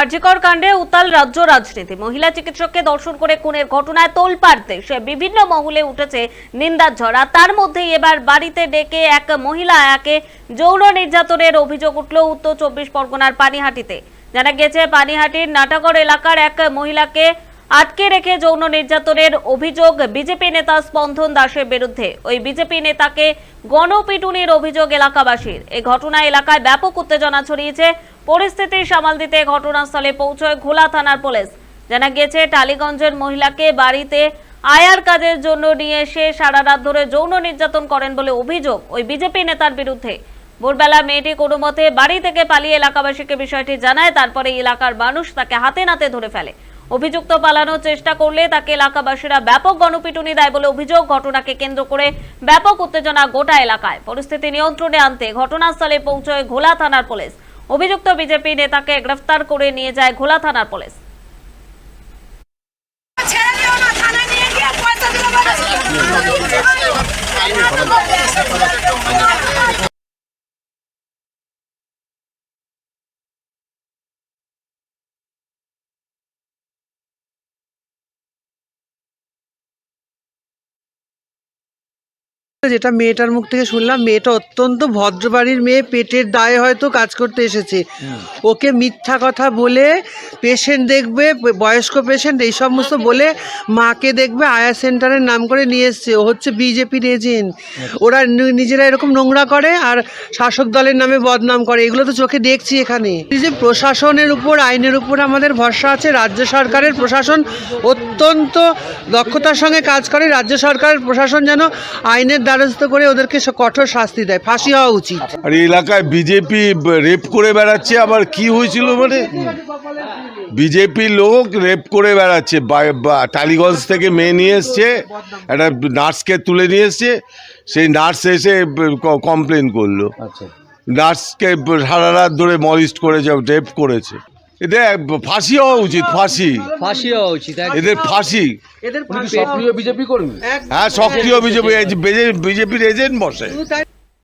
আরজিকর কাণ্ডে উতাল রাজ্য রাজনীতি। মহিলা চিকিৎসককে দর্শন করে খুনের ঘটনায় তোলপাড় সে বিভিন্ন মহলে উঠেছে নিন্দার ঝড়। আর তার মধ্যেই এবার বাড়িতে ডেকে এক মহিলা একে যৌন নির্যাতনের অভিযোগ উঠল উত্তর চব্বিশ পরগনার পানিহাটিতে। জানা গেছে পানিহাটির নাটাগড় এলাকার এক মহিলাকে আটকে রেখে যৌন নির্যাতনের অভিযোগ বিজেপি নেতা স্পন্দন দাসের বিরুদ্ধে। ওই বিজেপি নেতাকে গণপিটুনির অভিযোগ এলাকাবাসীর। এই ঘটনা এলাকায় ব্যাপক উত্তেজনা ছড়িয়েছে। পরিস্থিতি সামাল দিতে ঘটনাস্থলে পৌঁছয় ঘোলা থানার পুলিশ। জানা গিয়েছে, টালিগঞ্জের মহিলাকে বাড়িতে আয়ার কাজের জন্য নিয়ে এসে সারা রাত ধরে যৌন নির্যাতন করেন বলে অভিযোগ ওই বিজেপি নেতার বিরুদ্ধে। ভোরবেলা মেয়েটি কোনো মতে বাড়ি থেকে পালিয়ে এলাকাবাসীকে বিষয়টি জানায়, তারপরে এলাকার মানুষ তাকে হাতে নাতে ধরে ফেলে। অভিযুক্ত পালানোর চেষ্টা করলে তাকে এলাকাবাসীরা ব্যাপক গণপিটুনি দেয় বলে অভিযোগ ঘটনাকে কেন্দ্র করে ব্যাপক উত্তেজনা গোটা এলাকায় পরিস্থিতি নিয়ন্ত্রণে আনতে ঘটনাস্থলে পৌঁছয় ঘোলা থানার পুলিশ অভিযুক্ত বিজেপি নেতাকে গ্রেফতার করে নিয়ে যায় ঘোলা থানার পুলিশ থানায় নিয়ে গিয়ে যেটা মেয়েটার মুখ থেকে শুনলাম মেয়েটা অত্যন্ত ভদ্র বাড়ির মেয়ে পেটের দায়ে হয়তো কাজ করতে এসেছে। ওকে মিথ্যা কথা বলে পেশেন্ট দেখবে বয়স্ক পেশেন্ট এই সমস্ত বলে মাকে দেখবে আয়া সেন্টারের নাম করে নিয়ে এসছে। ও হচ্ছে বিজেপির এজেন্ট ওরা নিজেরা এরকম নোংরা করে আর শাসক দলের নামে বদনাম করে। এগুলো তো চোখে দেখছি এখানে। যে প্রশাসনের উপর আইনের উপর আমাদের ভরসা আছে রাজ্য সরকারের প্রশাসন অত্যন্ত দক্ষতার সঙ্গে কাজ করে রাজ্য সরকারের প্রশাসন যেন আইনের দ্বারস্থ করে ওদেরকে কঠোর শাস্তি দেয়। ফাঁসি হওয়া উচিত। আর এলাকায় বিজেপি রেপ করে বেড়াচ্ছে আবার কি হয়েছিল মানে? বিজেপি লোক রেপ করে বেড়াচ্ছে টালিগঞ্জ থেকে মেয়ে নিয়ে এসছে একটা নার্সকে তুলে নিয়ে এসছে সেই নার্স এসে কমপ্লেন করল। নার্সকে সারা রাত ধরে মলিস্ট করেছে রেপ করেছে। এদের ফাঁসি হওয়া উচিত ফাঁসি। ফাঁসি হওয়া উচিত এদের ফাঁসি। এদের সক্রিয় বিজেপি কর্মী হ্যাঁ সক্রিয় বিজেপি বিজেপির এজেন্ট বসে।